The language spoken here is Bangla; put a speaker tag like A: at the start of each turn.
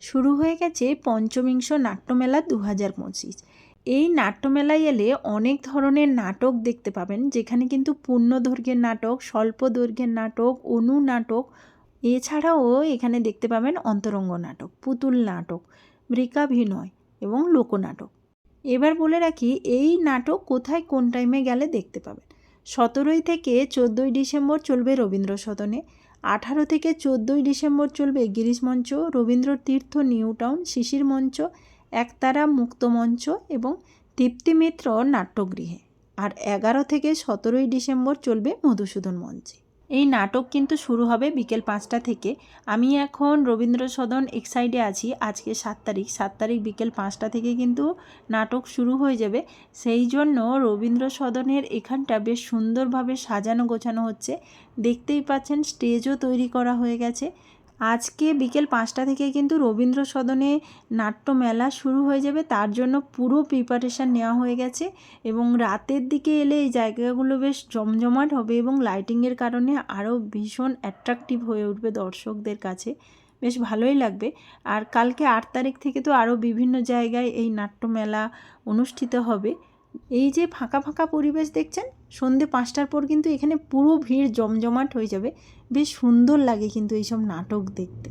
A: শুরু হয়ে গেছে পঞ্চবিংশ নাট্যমেলা দু হাজার পঁচিশ। এই নাট্যমেলায় এলে অনেক ধরনের নাটক দেখতে পাবেন, যেখানে কিন্তু পূর্ণ দৈর্ঘ্যের নাটক স্বল্প দৈর্ঘ্যের নাটক, অনু নাটক, এছাড়াও এখানে দেখতে পাবেন অন্তরঙ্গ নাটক, পুতুল নাটক মৃকাভিনয় এবং লোকনাটক। এবার বলে রাখি, এই নাটক কোথায় কোন টাইমে গেলে দেখতে পাবেন? সতেরোই থেকে চোদ্দোই ডিসেম্বর চলবে রবীন্দ্র সদনে। আঠারো থেকে চোদ্দোই ডিসেম্বর চলবে গিরিশ মঞ্চ, রবীন্দ্র তীর্থ, নিউ টাউন, শিশির মঞ্চ, একতারা মুক্ত মঞ্চ এবং তৃপ্তি মিত্র নাট্যগৃহে। আর এগারো থেকে সতেরোই ডিসেম্বর চলবে মধুসূদন মঞ্চে। এই নাটক কিন্তু শুরু হবে বিকেল পাঁচটা থেকে। আমি এখন রবীন্দ্র সদন এক সাইডে আছি। আজকে সাত তারিখ। সাত তারিখ বিকেল পাঁচটা থেকে কিন্তু নাটক শুরু হয়ে যাবে। সেই জন্য রবীন্দ্র সদনের এখানটা বেশ সুন্দরভাবে সাজানো গোছানো হচ্ছে। দেখতেই পাচ্ছেন স্টেজও তৈরি করা হয়ে গেছে। আজকে বিকেল পাঁচটা থেকে কিন্তু রবীন্দ্র সদনে নাট্যমেলা শুরু হয়ে যাবে। তার জন্য পুরো প্রিপারেশান নেওয়া হয়ে গেছে এবং রাতের দিকে এলে এই জায়গাগুলো বেশ জমজমাট হবে এবং লাইটিংয়ের কারণে আরও ভীষণ অ্যাট্রাকটিভ হয়ে উঠবে দর্শকদের কাছে। বেশ ভালোই লাগবে। আর কালকে আট তারিখ থেকে তো আরও বিভিন্ন জায়গায় এই নাট্যমেলা অনুষ্ঠিত হবে। এই যে ফাঁকা ফাঁকা পরিবেশ দেখছেন, সন্ধে পাঁচটার পর কিন্তু এখানে পুরো ভিড় জমজমাট হয়ে যাবে। বেশ সুন্দর লাগে কিন্তু এইসব নাটক দেখতে।